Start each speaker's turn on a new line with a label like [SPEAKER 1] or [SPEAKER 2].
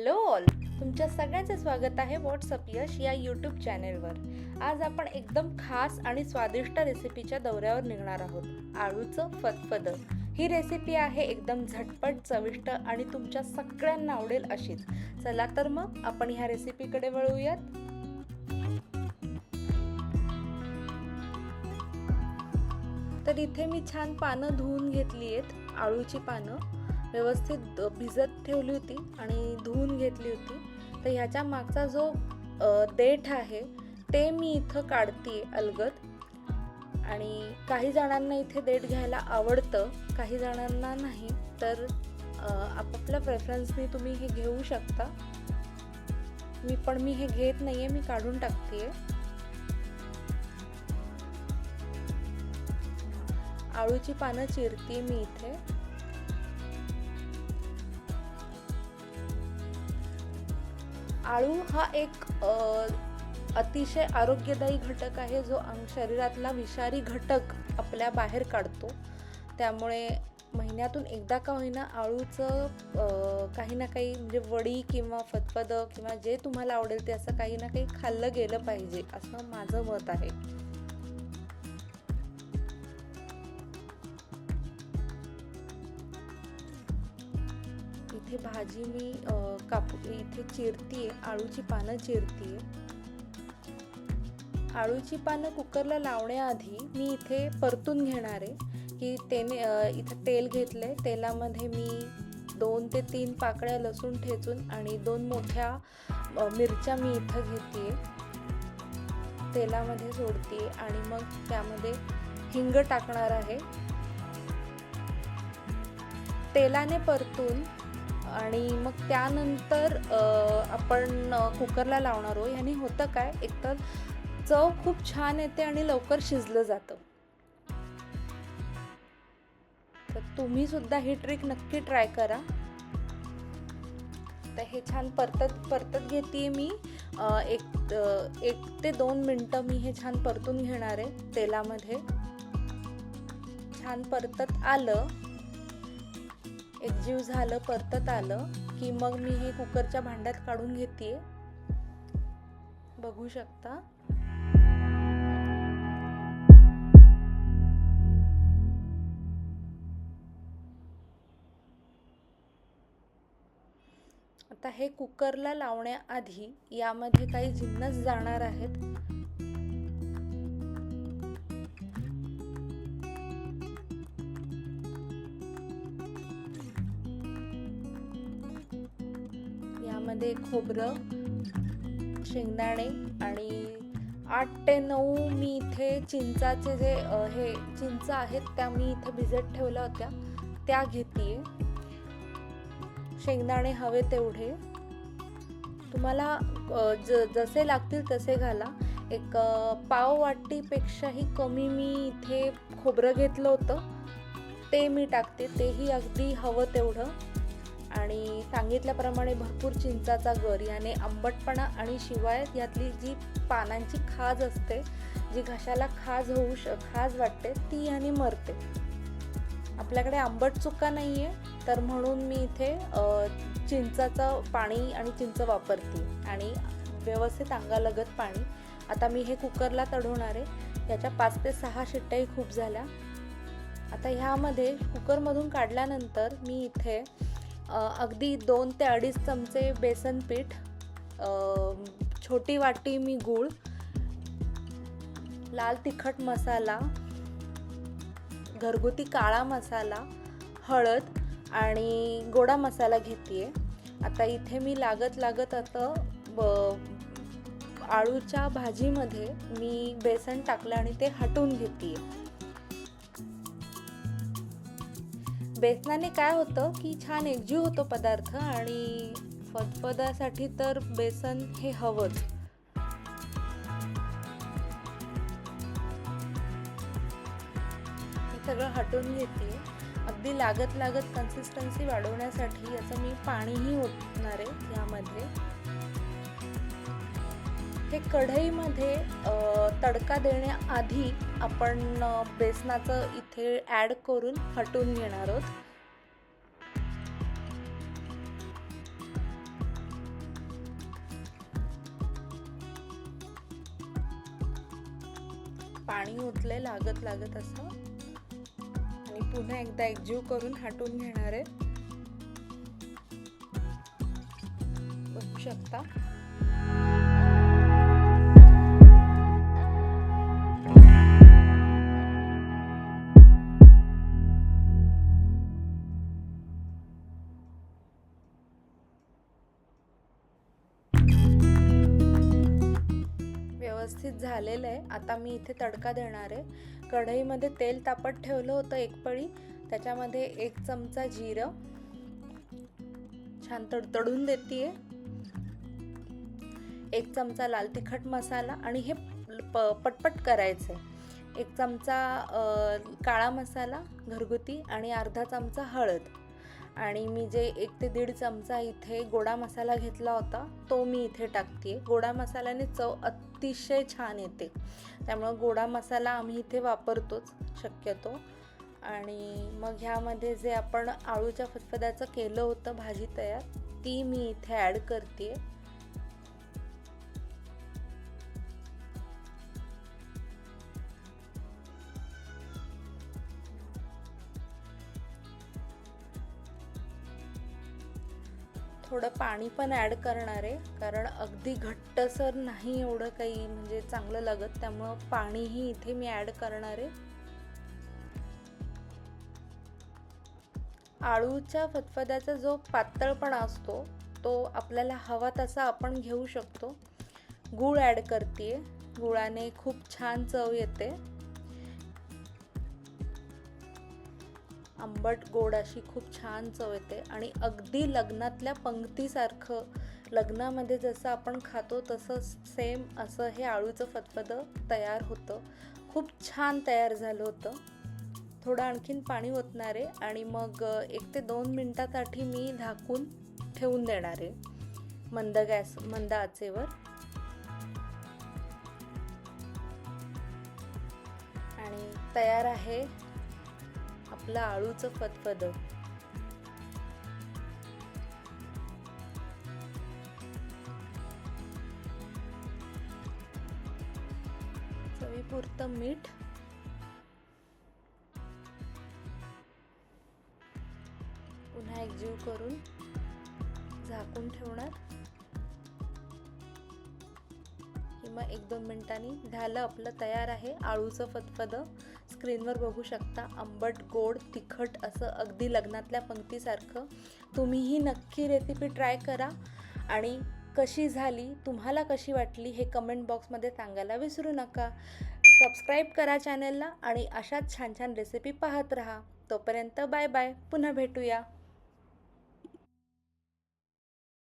[SPEAKER 1] Hello all. तुमच्या सगळ्यांचे स्वागत आहे व्हॉट्सअप यश या यूट्यूब चॅनेलवर. आज आपण एकदम खास आणि स्वादिष्ट रेसिपीच्या दौऱ्यावर निघणार आहोत. आळूचं फतफद. ही रेसिपी आहे एकदम झटपट चविष्ट आणि तुमच्या सगळ्यांना आवडेल अशीच. चला तर मग आपण ह्या रेसिपीकडे वळूयात. तर इथे मी छान पानं धुवून घेतली आहेत. आळूची पानं. व्यवस्थित भिजत ठेवली होती आणि धुवून घेतली होती. तर ह्याच्या मागचा जो देठ आहे ते मी इथं काढते अलगद. आणि काही जणांना इथे देठ घ्यायला आवडतं काही जणांना नाही. तर आपापल्या प्रेफरन्सनी तुम्ही हे घेऊ शकता. मी पण मी हे घेत नाही आहे मी काढून टाकते आळूची पानं चिरते मी इथे. आळू हा एक अतिशय आरोग्यदायी घटक आहे जो अंग शरीरातला विषारी घटक आपल्या बाहेर काढतो. त्यामुळे महिन्यातून एकदा का होईना आळूचं काही ना काही म्हणजे वडी किंवा फतफद किंवा जे तुम्हाला आवडेल ते असं काही ना काही खाल्लं गेलं पाहिजे असं माझं मत आहे. भाजी मी काप कापू इथे चिरतीये आळूची पानं चिरतीये. आळूची पानं कुकरला लावण्याआधी मी इथे परतून घेणार आहे की तेने इथं तेल आहे तेलामध्ये मी दोन ते तीन पाकळ्या लसूण ठेचून आणि दोन मोठ्या मिरच्या मी इथं घेते तेलामध्ये सोडते आणि मग त्यामध्ये हिंग टाकणार आहे. तेलाने परतून आणि मग त्यानंतर आपण कुकरला लावणार आहोत. ह्याने होतं काय? एकतर चव खूप छान येते आणि लवकर शिजलं जातं. तर तुम्ही सुद्धा ही ट्रिक नक्की ट्राय करा. तर हे छान परतत परतत घेते मी. एक एक ते दोन मिनटं मी हे छान परतून घेणार आहे तेलामध्ये. छान परतत आलं. एकजीव झालं परतत आलं की मग मी हे कुकरच्या भांड्यात काढून घेते बघू शकता. आता हे कुकरला लावण्याआधी यामध्ये काही जिन्नस जाणार आहेत. यामध्ये खोबरं शेंगदाणे आणि आठ ते नऊ मी इथे चिंचाचे जे हे चिंच आहेत त्या मी इथे भिजत ठेवल्या होत्या. त्या घेते शेंगदाणे हवे तेवढे. तुम्हाला ज जसे लागतील तसे घाला. एक पाव वाटीपेक्षाही कमी मी इथे खोबरं घेतलं होतं. ते मी टाकते. तेही अगदी हवं तेवढं. आणि सांगितल्याप्रमाणे भरपूर चिंचाचा गर याने आंबटपणा आणि शिवाय यातली जी पानांची खाज असते जी घशाला खाज होऊ श खाज वाटते ती याने मरते. आपल्याकडे आंबट चुका नाही आहे तर म्हणून मी इथे चिंचाचं पाणी आणि चिंच वापरते आणि व्यवस्थित अंगालगत पाणी. आता मी हे कुकरला तढवणार आहे. याच्या पाच ते सहा शिट्ट्याही खूप झाल्या. आता ह्यामध्ये कुकरमधून काढल्यानंतर मी इथे अगदी दोन ते अडीच चमचे बेसन पीठ छोटी वाटी मी गूळ लाल तिखट मसाला घरगुती काळा मसाला हळद आणि गोडा मसाला घेते आता इथे मी लागत लागत आता ब- आळूच्या भाजीमध्ये मी बेसन टाकलं आणि ते हटवून घेते बेसनाने काय होतं की छान एकजीव होतो पदार्थ आणि फदफदासाठी तर बेसन हे हवंच. हे सगळं हटवून घेते. अगदी लागत लागत कन्सिस्टन्सी वाढवण्यासाठी याचं मी पाणीही ओतणार आहे यामध्ये. हे कढईमध्ये तडका देण्याआधी आपण बेसनाचं इथे ॲड करून हटून घेणार आहोत. पाणी उतले लागत लागत असं. आणि पुन्हा एकदा एकजीव करून हटून घेणार आहे. बघू शकता. झालेलं आहे. आता मी इथे तडका देणार आहे. कढईमध्ये तेल तापत ठेवलं होतं एक पळी. त्याच्यामध्ये एक चमचा जिरं. छान तडतडून देते एक चमचा लाल तिखट मसाला आणि हे प पटपट करायचं आहे एक चमचा काळा मसाला घरगुती आणि अर्धा चमचा हळद. आणि मी जे एक ते दीड चमचा इथे गोडा मसाला घेतला होता तो मी इथे टाकते गोडा मसाल्याने चव अतिशय छान येते. त्यामुळं गोडा मसाला आम्ही इथे वापरतोच शक्यतो. आणि मग ह्यामध्ये जे आपण आळूच्या फतफद्याचं केलं होतं भाजी तयार ती मी इथे ॲड करते थोडं पाणी पण ॲड करणार आहे. कारण अगदी घट्टसर नाही एवढं काही म्हणजे चांगलं लागत त्यामुळं पाणीही इथे मी ॲड करणार आहे. आळूच्या फतफद्याचा जो पातळपणा असतो तो आपल्याला हवा तसा आपण घेऊ शकतो. गूळ ॲड करते गुळाने खूप छान चव येते. आंबट गोड अशी खूप छान चव येते. आणि अगदी लग्नातल्या पंक्तीसारखं लग्नामध्ये जसं आपण खातो तसं सेम असं हे आळूचं फतफदं तयार होतं. खूप छान तयार झालं होतं. थोडं आणखीन पाणी ओतणार आहे आणि मग एक ते दोन मिनटासाठी मी झाकून ठेवून देणार. आहे मंद गॅस मंद आचेवर. आणि तयार आहे आपलं आळूचं फतफद. चवीपुरतं मीठ. पुन्हा एकजीव करून झाकून ठेवणार. किंवा एक दोन मिनिटांनी झालं आपलं तयार आहे आळूचं फतफदं. स्क्रीनवर बघू शकता आंबट गोड तिखट असं अगदी लग्नातल्या पंक्तीसारखं. तुम्हीही नक्की रेसिपी ट्राय करा आणि कशी झाली तुम्हाला कशी वाटली हे कमेंट बॉक्समध्ये सांगायला विसरू नका. सबस्क्राईब करा चॅनलला आणि अशाच छान छान रेसिपी पाहत राहा. तोपर्यंत बाय बाय पुन्हा भेटूया.